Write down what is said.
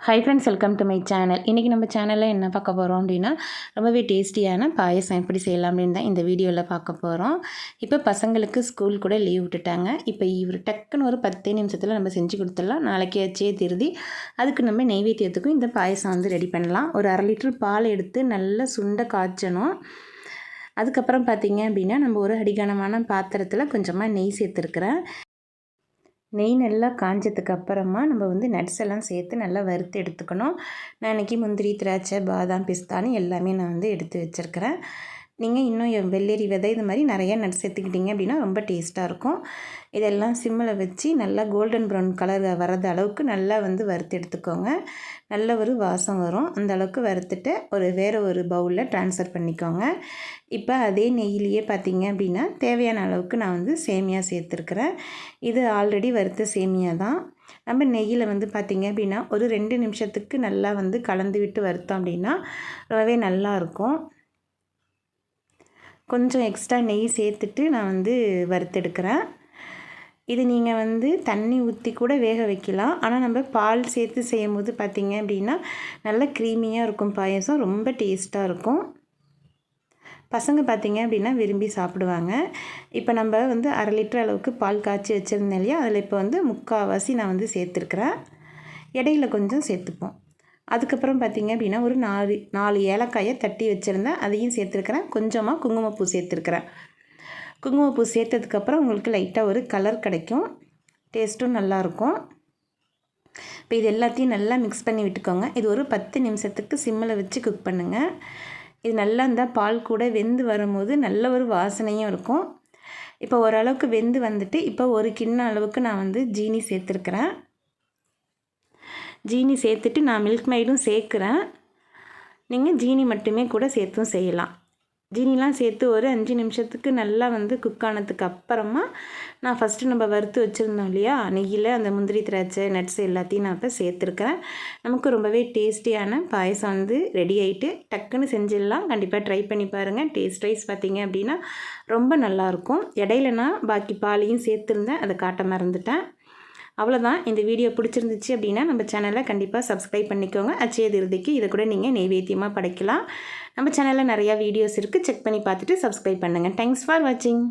Hi friends welcome to my channel இன்றைக்கி நம்ம சேனலில் என்ன பார்க்க போகிறோம் அப்படின்னா ரொம்பவே டேஸ்டியான பாயசம் எப்படி செய்யலாம் அப்படின்னு தான் இந்த வீடியோவில் பார்க்க போகிறோம் இப்போ பசங்களுக்கு ஸ்கூல் கூட லீவ் விட்டுட்டாங்க. இப்போ இவர் டக்குன்னு ஒரு பத்தே நிமிஷத்தில் நம்ம செஞ்சு கொடுத்துடலாம். நாளைக்கு அச்சே திருதி. அதுக்கு நம்ம நெய்வேத்தியத்துக்கும் இந்த பாயசம் வந்து ரெடி பண்ணலாம். ஒரு அரை லிட்டர் பால் எடுத்து நல்லா சுண்டை காய்ச்சணும். அதுக்கப்புறம் பார்த்திங்க அப்படின்னா நம்ம ஒரு அடிகானமான பாத்திரத்தில் கொஞ்சமாக நெய் சேர்த்துருக்குறேன். நெய் நல்லா காஞ்சதுக்கு அப்புறமா நம்ம வந்து நட்ஸ் எல்லாம் சேர்த்து நல்லா வறுத்து எடுத்துக்கணும். நான் இன்றைக்கி முந்திரி திராட்சை பாதாம் பிஸ்தானு எல்லாமே நான் வந்து எடுத்து வச்சுருக்கிறேன். நீங்கள் இன்னும் வெள்ளரி விதை இது மாதிரி நிறையா நட்ஸ் சேர்த்துக்கிட்டிங்க அப்படின்னா ரொம்ப டேஸ்ட்டாக இருக்கும். இதெல்லாம் சிம்மில் வச்சு நல்லா கோல்டன் ப்ரௌன் கலர் வர்றது அளவுக்கு நல்லா வந்து வறுத்து எடுத்துக்கோங்க. நல்ல ஒரு வாசம் வரும். அந்த அளவுக்கு வறுத்துட்டு ஒரு வேறு ஒரு பவுலில் ட்ரான்ஸ்ஃபர் பண்ணிக்கோங்க. இப்போ அதே நெய்யிலேயே பார்த்தீங்க அப்படின்னா தேவையான அளவுக்கு நான் வந்து சேமியா சேர்த்துருக்குறேன். இது ஆல்ரெடி வறுத்த சேமியா தான். நம்ம நெய்யில் வந்து பார்த்திங்க அப்படின்னா ஒரு ரெண்டு நிமிஷத்துக்கு நல்லா வந்து கலந்து விட்டு வறுத்தோம் அப்படின்னா ரொம்பவே நல்லாயிருக்கும் கொஞ்சம் எக்ஸ்ட்ரா நெய் சேர்த்துட்டு நான் வந்து வறுத்தெடுக்கிறேன். இது நீங்கள் வந்து தண்ணி ஊற்றி கூட வேக வைக்கலாம். ஆனால் நம்ம பால் சேர்த்து செய்யும் போது பார்த்திங்க அப்படின்னா நல்லா க்ரீமியாக இருக்கும் பாயசம். ரொம்ப டேஸ்ட்டாக இருக்கும். பசங்க பார்த்திங்க அப்படின்னா விரும்பி சாப்பிடுவாங்க. இப்போ நம்ம வந்து அரை லிட்டர் அளவுக்கு பால் காய்ச்சி வச்சுருந்தேன் இல்லையா? அதில் இப்போ வந்து முக்கால்வாசி நான் வந்து சேர்த்துருக்குறேன். இடையில கொஞ்சம் சேர்த்துப்போம். அதுக்கப்புறம் பார்த்திங்க அப்படின்னா ஒரு நாலு நாலு ஏலக்காயை தட்டி வச்சுருந்தேன் அதையும் சேர்த்துருக்குறேன். கொஞ்சமாக குங்குமப்பூ சேர்த்துருக்குறேன். குங்குமப்பூ சேர்த்ததுக்கப்புறம் உங்களுக்கு லைட்டாக ஒரு கலர் கிடைக்கும். டேஸ்ட்டும் நல்லாயிருக்கும். இப்போ இது எல்லாத்தையும் நல்லா மிக்ஸ் பண்ணி விட்டுக்கோங்க. இது ஒரு பத்து நிமிஷத்துக்கு சிம்மில் வச்சு குக் பண்ணுங்கள் இது நல்லா இருந்தால் பால் கூட வெந்து வரும்போது நல்ல ஒரு வாசனையும் இருக்கும். இப்போ ஓரளவுக்கு வெந்து வந்துட்டு இப்போ ஒரு கிண்ண அளவுக்கு நான் வந்து ஜீனி சேர்த்துருக்குறேன். ஜீனி சேர்த்துட்டு நான் மில்க் மைடும் சேர்க்குறேன். நீங்கள் ஜீனி மட்டுமே கூட சேர்த்தும் செய்யலாம். ஜீனிலாம் சேர்த்து ஒரு அஞ்சு நிமிஷத்துக்கு நல்லா வந்து குக் ஆனதுக்கு அப்புறமா நான் ஃபஸ்ட்டு நம்ம வறுத்து வச்சுருந்தோம் இல்லையா? நெய்யில் அந்த முந்திரி திராட்சை நட்ஸ் எல்லாத்தையும் நான் இப்போ சேர்த்துருக்கிறேன். நமக்கு ரொம்பவே டேஸ்டியான பாயசம் வந்து ரெடி ஆகிட்டு டக்குன்னு செஞ்சிடலாம். கண்டிப்பாக ட்ரை பண்ணி பாருங்கள் டேஸ்ட் ரைஸ் பார்த்தீங்க அப்படின்னா ரொம்ப நல்லாயிருக்கும் இடையில நான் பாக்கி பாலையும் சேர்த்துருந்தேன். அதை காட்ட மறந்துட்டேன். அவ்வளோதான் இந்த வீடியோ பிடிச்சிருந்துச்சு அப்படின்னா நம்ம சேனலை கண்டிப்பாக சப்ஸ்கிரைப் பண்ணிக்கோங்க. அச்சய திருதிக்கு இதை கூட நீங்கள் நெய்வேத்தியமாக படைக்கலாம். நம்ம சேனலில் நிறையா வீடியோஸ் இருக்குது செக் பண்ணி பார்த்துட்டு சப்ஸ்கிரைப் பண்ணுங்கள் தேங்க்ஸ் ஃபார் வாட்சிங்